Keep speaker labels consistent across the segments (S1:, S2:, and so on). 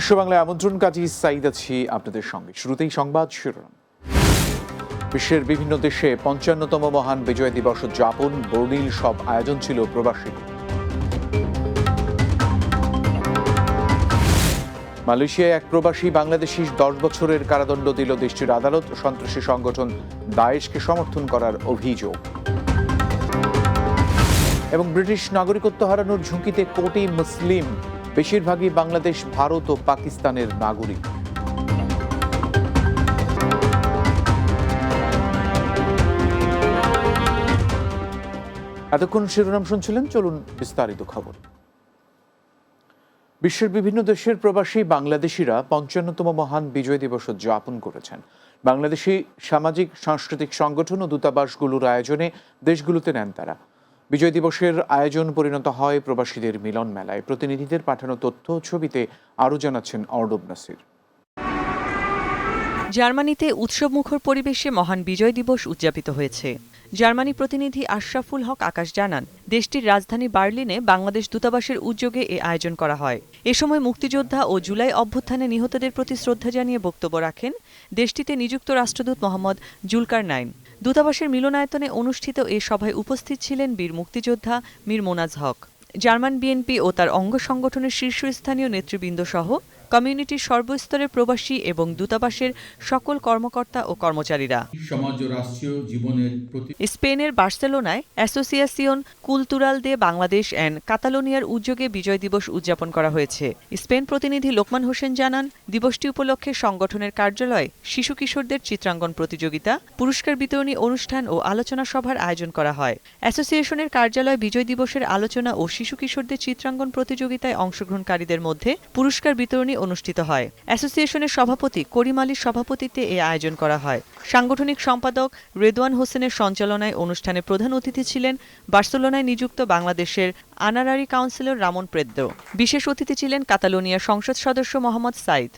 S1: বিশ্ব বাংলায় আমন্ত্রণ কাজী সাইদ আছি আপনাদের সঙ্গে। শুরুতেই সংবাদ শিরোনাম। বিশ্বের বিভিন্ন দেশে পঞ্চান্নতম মহান বিজয় দিবস উদযাপন, বর্ণিল সব আয়োজন ছিল প্রবাসী মালয়েশিয়ায় এক প্রবাসী বাংলাদেশি দশ বছরের কারাদণ্ড দিল দেশটির আদালত। সন্ত্রাসী সংগঠন দায়েশকে সমর্থন করার অভিযোগ। এবং ব্রিটিশ নাগরিকত্ব হারানোর ঝুঁকিতে কোটি মুসলিম বেশিরভাগই বাংলাদেশ, ভারত ও পাকিস্তানের নাগরিক। এতক্ষণ শিরোনাম শুনছিলেন, চলুন বিস্তারিত খবর। বিশ্বের বিভিন্ন দেশের প্রবাসী বাংলাদেশিরা পঞ্চান্নতম মহান বিজয় দিবস উদযাপন করেছেন। বাংলাদেশি সামাজিক, সাংস্কৃতিক সংগঠন ও দূতাবাসগুলোর আয়োজনে দেশগুলোতে নেন তারা। বিজয় দিবসের আয়োজন পরিণত হয় প্রবাসীদের মিলন মেলায়। প্রতিনিধিদের পাঠানো তথ্য ছবিতে আরও জানাচ্ছেন অর্ণব নাসির।
S2: জার্মানিতে উৎসবমুখর পরিবেশে মহান বিজয় দিবস উদযাপিত হয়েছে। জার্মানি প্রতিনিধি আশরাফুল হক আকাশ জানান, দেশটির রাজধানী বার্লিনে বাংলাদেশ দূতাবাসের উদ্যোগে এ আয়োজন করা হয়। এ সময় মুক্তিযোদ্ধা ও জুলাই অভ্যুত্থানে নিহতদের প্রতি শ্রদ্ধা জানিয়ে বক্তব্য রাখেন দেশটিতে নিযুক্ত রাষ্ট্রদূত মোহাম্মদ জুলকার নাইন দূতাবাসের মিলনায়তনে অনুষ্ঠিত এ সভায় উপস্থিত ছিলেন বীর মুক্তিযোদ্ধা মীর মোনাজ হক। জার্মান বিএনপি ও তার অঙ্গ সংগঠনের শীর্ষস্থানীয় নেতৃবৃন্দ সহ কমিউনিটির সর্বস্তরের প্রবাসী এবং দূতাবাসের সকল কর্মকর্তা ও কর্মচারীরা।
S3: সমাজ ও রাষ্ট্রীয় জীবনের প্রতি
S2: স্পেনের বার্সেলোনায় অ্যাসোসিয়েসিয়ন কুলতুরাল দে বাংলাদেশ অ্যান্ড কাতালোনিয়ার উদ্যোগে বিজয় দিবস উদযাপন করা হয়েছে। স্পেন প্রতিনিধি লোকমান হোসেন জানান দিবসটি উপলক্ষে সংগঠনের কার্যালয়ে শিশু কিশোরদের চিত্রাঙ্কন প্রতিযোগিতা পুরস্কার বিতরণী অনুষ্ঠান ও আলোচনা সভার আয়োজন করা হয়। অ্যাসোসিয়েশনের কার্যালয় বিজয় দিবসের আলোচনা ও শিশু কিশোরদের চিত্রাঙ্কন প্রতিযোগিতায় অংশগ্রহণকারীদের মধ্যে পুরস্কার বিতরণী অনুষ্ঠিত হয়। অ্যাসোসিয়েশনের সভাপতি করিম আলীর সভাপতিত্বে এ আয়োজন করা হয়। সাংগঠনিক সম্পাদক রেদওয়ান হোসেনের সঞ্চালনায় অনুষ্ঠানে প্রধান অতিথি ছিলেন বার্সেলোনায় নিযুক্ত বাংলাদেশের আনারারি কাউন্সিলর রামন প্রেদ্দ বিশেষ অতিথি ছিলেন কাতালোনিয়ার সংসদ সদস্য মোহাম্মদ সাইদ।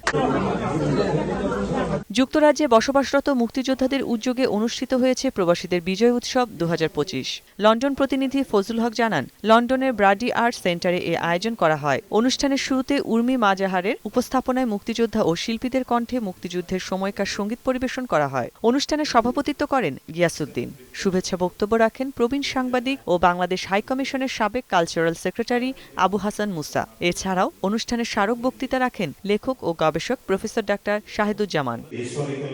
S2: যুক্তরাজ্যে বসবাসরত মুক্তিযোদ্ধাদের উদ্যোগে অনুষ্ঠিত হয়েছে প্রবাসীদের বিজয় উৎসব দু হাজার পঁচিশ। লন্ডন প্রতিনিধি ফজলুল হক জানান, লন্ডনের ব্রাডি আর্ট সেন্টারে এ আয়োজন করা হয়। অনুষ্ঠানের শুরুতে উর্মি মাজাহারের উপস্থাপনায় মুক্তিযোদ্ধা ও শিল্পীদের কণ্ঠে মুক্তিযুদ্ধের সময়কার সংগীত পরিবেশন করা হয়। অনুষ্ঠানে সভাপতিত্ব করেন গিয়াসুদ্দিন শুভেচ্ছা বক্তব্য রাখেন প্রবীণ সাংবাদিক ও বাংলাদেশ হাইকমিশনের সাবেক কালচারাল সেক্রেটারি আবু হাসান মুসা। এছাড়াও অনুষ্ঠানে স্মারক বক্তৃতা রাখেন লেখক ও গবেষক professor doctor Shahiduzzaman.
S4: histórico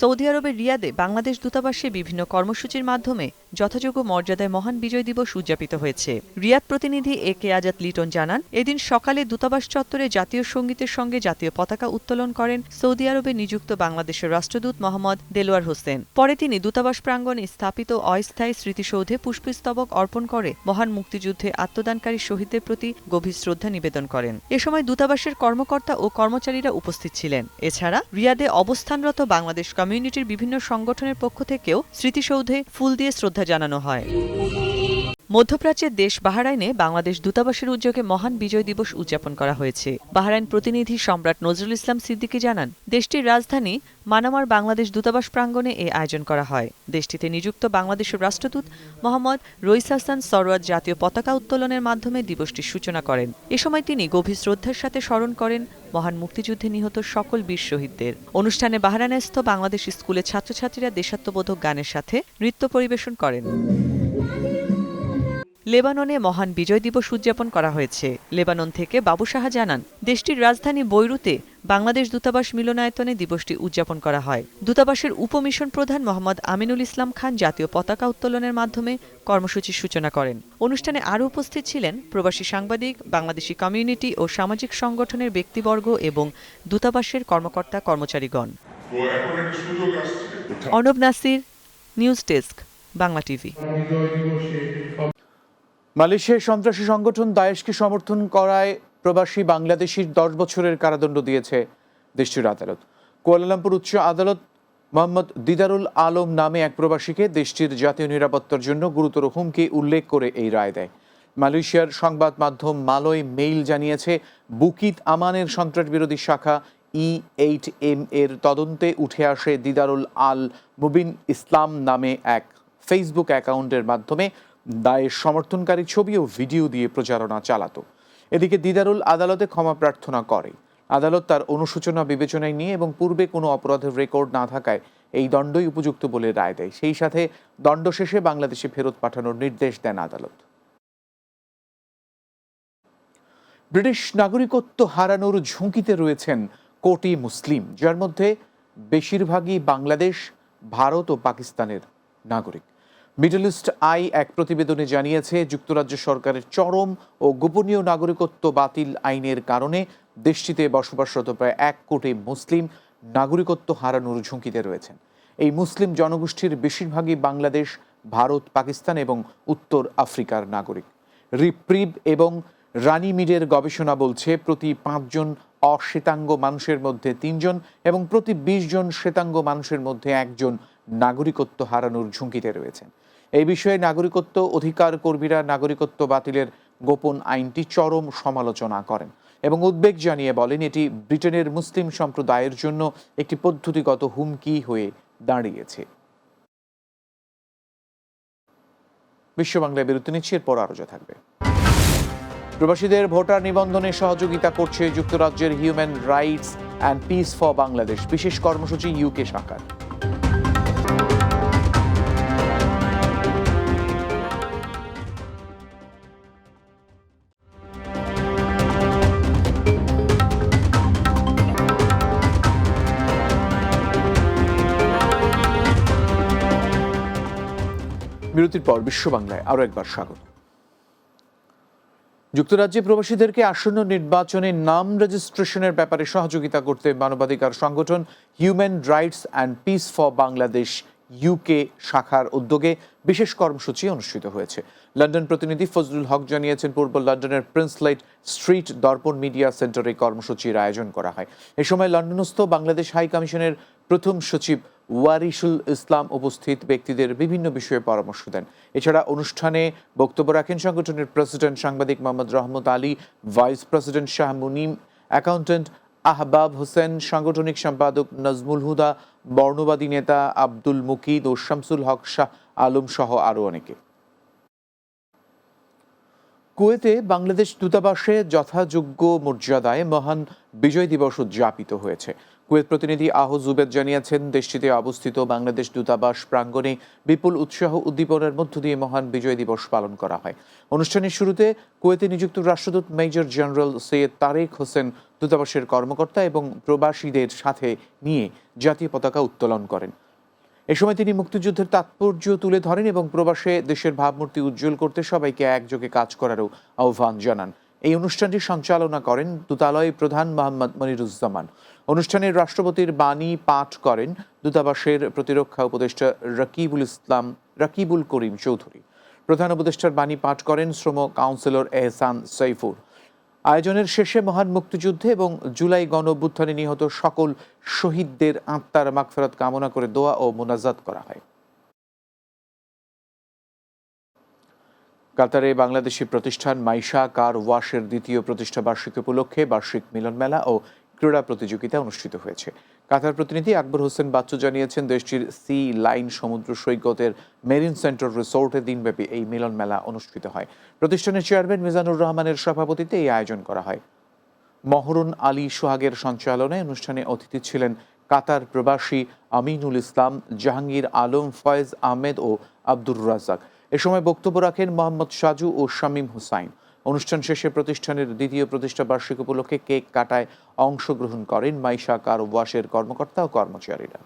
S2: Saudi আরবের রিয়াদে বাংলাদেশ দূতাবাসে বিভিন্ন কর্মসূচির মাধ্যমে যথাযোগ্য মর্যাদায় মহান বিজয় দিবস উদযাপিত হয়েছে। রিয়াদ প্রতিনিধি এ কে আজাদ লিটন জানান, এদিন সকালে দূতাবাস চত্বরে জাতীয় সঙ্গীতের সঙ্গে জাতীয় পতাকা উত্তোলন করেন সৌদি আরবে নিযুক্ত বাংলাদেশের রাষ্ট্রদূত মোহাম্মদ দেলোয়ার হোসেন। পরে তিনি দূতাবাস প্রাঙ্গণে স্থাপিত অস্থায়ী স্মৃতিসৌধে পুষ্পস্তবক অর্পণ করে মহান মুক্তিযুদ্ধে আত্মদানকারী শহীদদের প্রতি গভীর শ্রদ্ধা নিবেদন করেন। এ সময় দূতাবাসের কর্মকর্তা ও কর্মচারীরা উপস্থিত ছিলেন। এছাড়া রিয়াদে অবস্থানরত বাংলাদেশ কমিউনিটির বিভিন্ন সংগঠনের পক্ষ থেকেও স্মৃতিসৌধে ফুল দিয়ে শ্রদ্ধা জানানো হয়। মধ্যপ্রাচ্যের দেশ বাহরাইনে বাংলাদেশ দূতাবাসের উদ্যোগে মহান বিজয় দিবস উদযাপন করা হয়েছে। বাহরাইন প্রতিনিধি সম্রাট নজরুল ইসলাম সিদ্দিকী জানান, দেশটির রাজধানী মানামার বাংলাদেশ দূতাবাস প্রাঙ্গণে এ আয়োজন করা হয়। দেশটিতে নিযুক্ত বাংলাদেশের রাষ্ট্রদূত মোহাম্মদ রইস হাসান সরোয়ার জাতীয় পতাকা উত্তোলনের মাধ্যমে দিবসটির সূচনা করেন। এ সময় তিনি গভীর শ্রদ্ধার সাথে স্মরণ করেন মহান মুক্তিযুদ্ধে নিহত সকল বীর শহীদদের। অনুষ্ঠানে বাহরাইনস্থ বাংলাদেশ স্কুলের ছাত্রছাত্রীরা দেশাত্মবোধক গানের সাথে নৃত্য পরিবেশন করেন। লেবাননে মহান বিজয় দিবস উদযাপন করা হয়েছে। লেবানন থেকে বাবু সাহা জানান, দেশটির রাজধানী বৈরুতে বাংলাদেশ দূতাবাস মিলনায়তনে দিবসটি উদযাপন করা হয়। দূতাবাসের উপমিশন প্রধান মোহাম্মদ আমিনুল ইসলাম খান জাতীয় পতাকা উত্তোলনের মাধ্যমে কর্মসূচির সূচনা করেন। অনুষ্ঠানে আরও উপস্থিত ছিলেন প্রবাসী সাংবাদিক, বাংলাদেশি কমিউনিটি ও সামাজিক সংগঠনের ব্যক্তিবর্গ এবং দূতাবাসের কর্মকর্তা কর্মচারীগণ। Arnab Nasir, news desk, Bangla TV.
S1: মালয়েশিয়ার সন্ত্রাসী সংগঠন দায়েশকে সমর্থন করায় প্রবাসী বাংলাদেশির দশ বছরের কারাদণ্ড দিয়েছে দেশটির আদালত। কুয়ালালামপুর উচ্চ আদালত মোহাম্মদ দিদারুল আলম নামে এক প্রবাসীকে দেশটির জাতীয় নিরাপত্তার জন্য গুরুতর হুমকি উল্লেখ করে এই রায় দেয়। মালয়েশিয়ার সংবাদ মাধ্যম মালয় মেইল জানিয়েছে, বুকিত আমানের সন্ত্রাস বিরোধী শাখা ই এইট এম এর তদন্তে উঠে আসে দিদারুল আল মুবিন ইসলাম নামে এক ফেসবুক অ্যাকাউন্টের মাধ্যমে দায়ের সমর্থনকারী ছবি ও ভিডিও দিয়ে প্রচারণা চালাত। এদিকে দিদারুল আদালতে ক্ষমা প্রার্থনা করে। আদালত তার অনুশোচনা বিবেচনায় নিয়ে এবং পূর্বে কোনো অপরাধের রেকর্ড না থাকায় এই দণ্ডই উপযুক্ত বলে রায় দেয়। সেই সাথে দণ্ড শেষে বাংলাদেশে ফেরত পাঠানোর নির্দেশ দেন আদালত। ব্রিটিশ নাগরিকত্ব হারানোর ঝুঁকিতে রয়েছেন কোটি মুসলিম, যার মধ্যে বেশিরভাগই বাংলাদেশ, ভারত ও পাকিস্তানের নাগরিক। মিডল ইস্ট আই এক প্রতিবেদনে জানিয়েছে, যুক্তরাজ্য সরকারের চরম ও গোপনীয় নাগরিকত্ব বাতিল আইনের কারণে দেশটিতে বসবাসরত প্রায় এক কোটি মুসলিম নাগরিকত্ব হারানোর ঝুঁকিতে রয়েছেন। এই মুসলিম জনগোষ্ঠীর বেশিরভাগই বাংলাদেশ, ভারত, পাকিস্তান এবং উত্তর আফ্রিকার নাগরিক। রিপ্রিব এবং রানি মিডের গবেষণা বলছে, প্রতি পাঁচজন অশ্বেতাঙ্গ মানুষের মধ্যে তিনজন এবং প্রতি বিশ জন শ্বেতাঙ্গ মানুষের মধ্যে একজন নাগরিকত্ব হারানোর ঝুঁকিতে রয়েছেন। এই বিষয়ে নাগরিকত্ব অধিকার কর্মীরা নাগরিকত্ব বাতিলের গোপন আইনটি চরম সমালোচনা করেন এবং উদ্বেগ জানিয়ে বলেন, এটি ব্রিটেনের মুসলিম সম্প্রদায়ের জন্য একটি পদ্ধতিগত হুমকি হয়ে দাঁড়িয়েছে। বিশ্ব বাংলায় বিরতি নিচ্ছি, এরপর আরও যা থাকবে। প্রবাসীদের ভোটার নিবন্ধনে সহযোগিতা করছে যুক্তরাজ্যের human rights and peace for Bangladesh বিশেষ কর্মসূচি ইউকে শাখার বিরতির পর বিশ্ব বাংলায় আরও একবার স্বাগত। যুক্তরাজ্যে প্রবাসীদেরকে আসন্ন নির্বাচনে নাম রেজিস্ট্রেশনের ব্যাপারে সহযোগিতা করতে মানবাধিকার সংগঠন human rights and peace for Bangladesh UK শাখার উদ্যোগে বিশেষ কর্মসূচি অনুষ্ঠিত হয়েছে। লন্ডন প্রতিনিধি ফজলুল হক জানিয়েছেন, পূর্ব লন্ডনের প্রিন্সলাইট স্ট্রিট দর্পণ মিডিয়া সেন্টারে কর্মসূচির আয়োজন করা হয়। এ সময় লন্ডনস্থ বাংলাদেশ হাই কমিশনের প্রথম সচিব ওয়ারিসুল ইসলাম উপস্থিত ব্যক্তিদের বিভিন্ন বিষয়ে পরামর্শ দেন। এছাড়া অনুষ্ঠানে বক্তব্য রাখেন সংগঠনের প্রেসিডেন্ট সাংবাদিক Mohammad Rahmat Ali, vice president Shah Munim, accountant Ahbab Hossain, সাংগঠনিক সম্পাদক নজমুল হুদা, বর্ণবাদী নেতা আব্দুল মুকিদ ও শামসুল হক শাহ আলম সহ আরও অনেকে। কুয়েতে বাংলাদেশ দূতাবাসে যথাযোগ্য মর্যাদায় মহান বিজয় দিবস উদযাপিত হয়েছে। কুয়েত প্রতিনিধি আহ জুবেদ জানিয়েছেন, দেশটিতে অবস্থিত বাংলাদেশ দূতাবাস প্রাঙ্গণে বিপুল উৎসাহ উদ্দীপনার মধ্য দিয়ে মহান বিজয় দিবস পালন করা হয়। অনুষ্ঠানের শুরুতে কুয়েতে নিযুক্ত রাষ্ট্রদূত মেজর জেনারেল সৈয়দ তারেক হোসেন দূতাবাসের কর্মকর্তা এবং প্রবাসীদের সাথে নিয়ে জাতীয় পতাকা উত্তোলন করেন। এ সময় তিনি মুক্তিযুদ্ধের তাৎপর্য তুলে ধরেন এবং প্রবাসে দেশের ভাবমূর্তি উজ্জ্বল করতে সবাইকে একযোগে কাজ করারও আহ্বান জানান। এই অনুষ্ঠানটি সঞ্চালনা করেন দূতালয় প্রধান মোহাম্মদ মনিরুজ্জামান। অনুষ্ঠানে রাষ্ট্রপতির বাণী পাঠ করেন দূতাবাসের প্রতিরক্ষা উপদেষ্টা রকিবুল ইসলাম, রকিবুল করিম চৌধুরী। প্রধান উপদেষ্টার বাণী পাঠ করেন শ্রম কাউন্সিলর এহসান সৈফুর। আয়োজনের শেষে মহান মুক্তিযুদ্ধে এবং জুলাই গণ নিহত সকল শহীদদের আত্মার মাগফেরত কামনা করে দোয়া ও মোনাজাত করা হয়। কাতারে বাংলাদেশি প্রতিষ্ঠান মাইশা কার ওয়াশের দ্বিতীয় প্রতিষ্ঠা বার্ষিকী উপলক্ষে বার্ষিক মিলন মেলা ও ক্রীড়া প্রতিযোগিতা অনুষ্ঠিত হয়েছে। কাতার প্রতিনিধি আকবর হোসেন বাচ্চু জানিয়েছেন, দেশটির সি লাইন সমুদ্র সৈকতের মেরিন সেন্টার রিসোর্টে দিনব্যাপী এই মিলন মেলা অনুষ্ঠিত হয়। প্রতিষ্ঠানের চেয়ারম্যান মিজানুর রহমানের সভাপতিতে এই আয়োজন করা হয়। মহরুন আলী সোহাগের সঞ্চালনায় অনুষ্ঠানে অতিথি ছিলেন কাতার প্রবাসী আমিনুল ইসলাম, জাহাঙ্গীর আলম, ফয়েজ আহমেদ ও আব্দুর রাজাক এ সময় বক্তব্য রাখেন মোহাম্মদ সাজু ও শামীম হুসাইন। অনুষ্ঠান শেষে প্রতিষ্ঠানের দ্বিতীয় প্রতিষ্ঠা বার্ষিক উপলক্ষে কেক কাটায় অংশগ্রহণ করেন মাইশা কার ওয়াশের কর্মকর্তা ও কর্মচারীরা।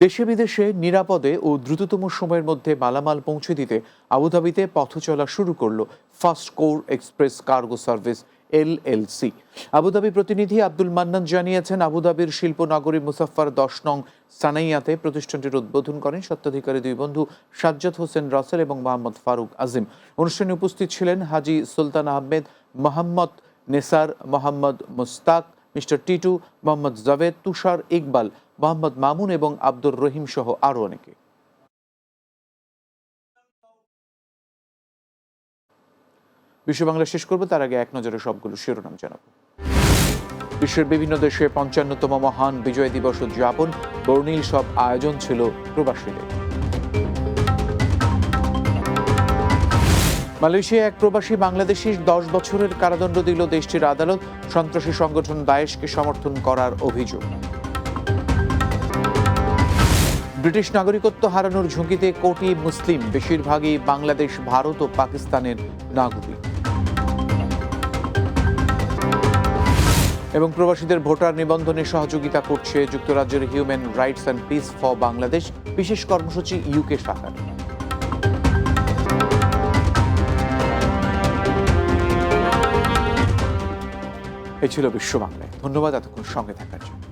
S1: দেশে বিদেশে, নিরাপদে ও দ্রুততম সময়ের মধ্যে মালামাল পৌঁছে দিতে আবুধাবিতে পথ চলা শুরু করল fast core express cargo service. LLC Abu Dhabi প্রতিনিধি আব্দুল মান্নান জানিয়েছেন, আবুধাবির শিল্প শিল্পনগরী মুসাফফার দশ নং সানাইয়াতে প্রতিষ্ঠানটির উদ্বোধন করেন সত্ত্বাধিকারী দুই বন্ধু সাজ্জাদ হোসেন রাসেল এবং মোহাম্মদ ফারুক আজিম। অনুষ্ঠানে উপস্থিত ছিলেন হাজি সুলতান আহমেদ, মোহাম্মদ নেসার মোহাম্মদ মুস্তাক, মিস্টার টিটু, মোহাম্মদ জাভেদ, তুষার ইকবাল, মোহাম্মদ মামুন এবং আব্দুর রহিম সহ আরও অনেকে। বিশ্ব বাংলা শেষ করব, তার আগে এক নজরে সবগুলো শিরোনাম জানাব। বিশ্বের বিভিন্ন দেশে পঞ্চান্নতম মহান বিজয় দিবস উদযাপন, বর্ণিল সব আয়োজন ছিল প্রবাসীদের মালয়েশিয়া এক প্রবাসী বাংলাদেশির দশ বছরের কারাদণ্ড দিল দেশটির আদালত, সন্ত্রাসী সংগঠন দায়েশকে সমর্থন করার অভিযোগ। ব্রিটিশ নাগরিকত্ব হারানোর ঝুঁকিতে কোটি মুসলিম, বেশিরভাগই বাংলাদেশ, ভারত ও পাকিস্তানের নাগরিক। এবং প্রবাসীদের ভোটার নিবন্ধনে সহযোগিতা করছে যুক্তরাজ্যের human rights and peace for Bangladesh, বিশেষ কর্মসূচি ইউকে শাখার। এ ছিল বিশ্ব বাংলায়। ধন্যবাদ এতক্ষণ সঙ্গে থাকার জন্য।